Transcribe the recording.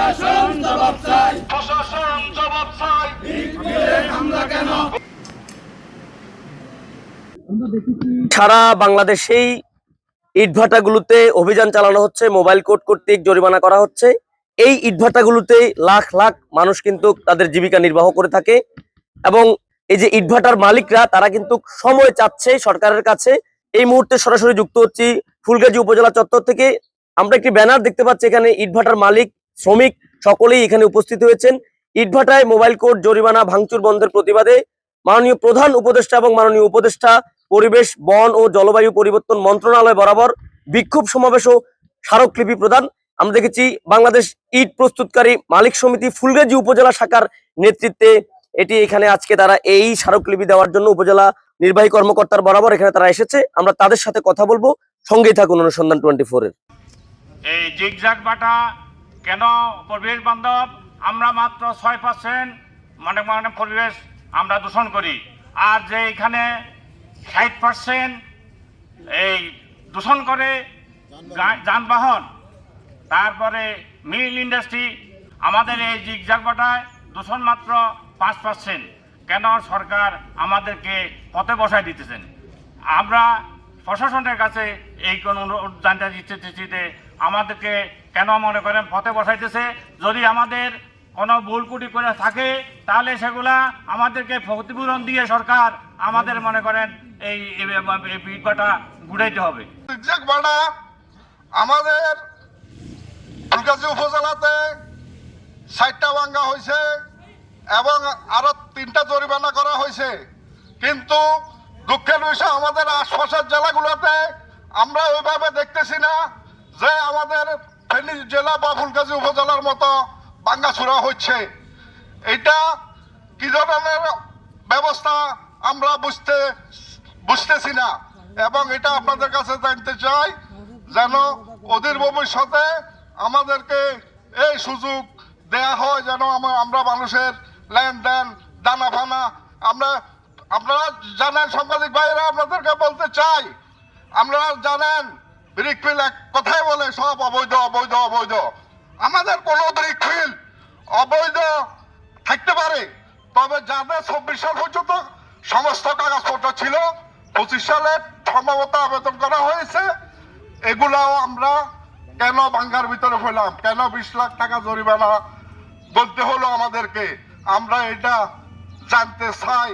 প্রশাসন জবাব চাই। প্রশাসন জবাব চাই। হামলা কেন সারা বাংলাদেশেই ইটভাটাগুলোতে অভিযান চালানো হচ্ছে মোবাইল কোর্ট কর্তৃক জরিমানা করা হচ্ছে। এই ইটভাটাগুলোতে লাখ লাখ মানুষ কিন্তু তাদের জীবিকা নির্বাহ করে থাকে এবং এই যে ইটভাটার মালিকরা তারা কিন্তু সময় চাচ্ছে সরকারের কাছে। এই মুহূর্তে সরাসরি যুক্ত হচ্ছি ফুলগাজী উপজেলা চত্বর থেকে। আমরা একটি ব্যানার দেখতে পাচ্ছি এখানে ইটভাটার মালিক শ্রমিক সকলেই এখানে উপস্থিত হয়েছেন। ইটভাটায় মোবাইল কোর্ট জরিমানা ভাঙচুর বন্ধের প্রতিবাদে মাননীয় প্রধান উপদেষ্টা এবং মাননীয় উপদেষ্টা পরিবেশ, বন ও জলবায়ু পরিবর্তন মন্ত্রণালয় বরাবর বিক্ষোভ সমাবেশ ও স্মারকলিপি প্রদান। আমরা দেখেছি বাংলাদেশ ইট প্রস্তুতকারী মালিক সমিতি ফুলগাজী উপজেলা শাখার নেতৃত্বে এটি এখানে আজকে তারা এই স্মারকলিপি দেওয়ার জন্য উপজেলা নির্বাহী কর্মকর্তার বরাবর এখানে তারা এসেছে। আমরা তাদের সাথে কথা বলব। সঙ্গেই থাকুন অনুসন্ধান টোয়েন্টি ফোরের এই জিগজাগ বাটা কেন পরিবেশ বান্ধব? আমরা মাত্র ছয় পার্সেন্ট মানে মানে পরিবেশ আমরা দূষণ করি। আর যে এখানে ষাট পার্সেন্ট এই দূষণ করে যানবাহন, তারপরে মিল ইন্ডাস্ট্রি আমাদের এই জিগজাগ বাটায় দূষণ মাত্র পাঁচ পার্সেন্ট কেন সরকার আমাদেরকে পথে বসায় দিতেছেন? আমরা প্রশাসনের কাছে এই কোন অনুরোধ জানতে দিচ্ছি যে আমাদেরকে কেন মনে করেন পথে বসাইতেছে? যদি আমাদের কোনো ভুল কুটি করে থাকে, তাহলে সেগুলা আমাদেরকে ক্ষতিপূরণ দিয়ে সরকার আমাদের মনে করেন এই বিটবাটা ঘুরাইতে হবে। আমাদের উপজেলাতে ষাটটা ভাঙ্গা হয়েছে এবং আরও তিনটা জরিমানা করা হয়েছে। কিন্তু দুঃখের বিষয় আমাদের আশপাশের জেলাগুলোতে আমরা ওইভাবে দেখতেছি না যে আমাদের ফেনী জেলা বা ফুলগাজী উপজেলার মতো ভাঙ্গাচুরা হচ্ছে। এটা কি ধরনের ব্যবস্থা আমরা বুঝতে, বুঝতেছি না। এবং এটা আপনাদের কাছে জানতে চাই যেন অধীর ভবিষ্যতে আমাদেরকে এই সুযোগ দেয়া হয় যেন আমরা মানুষের লেনদেন দানা ফানা আমরা আপনারা জানেন, সাংবাদিক ভাইরা আপনাদেরকে বলতে চাই আমরা জানেন ব্রিকফিল এক কথাই বলে, সব অবৈধ অবৈধ অবৈধ। আমাদের কোনো ব্রিকফিল অবৈধ থাকতে পারে, তবে যাদের চব্বিশ সাল পর্যন্ত সমস্ত কাগজপত্র ছিল, পঁচিশ সালে সম্ভবত আবেদন করা হয়েছে, এগুলাও আমরা কেন ভাঙ্গার ভিতরে হইলাম কেন বিশ লাখ টাকা জরিমানা বলতে হলো আমাদেরকে? আমরা এটা জানতে চাই।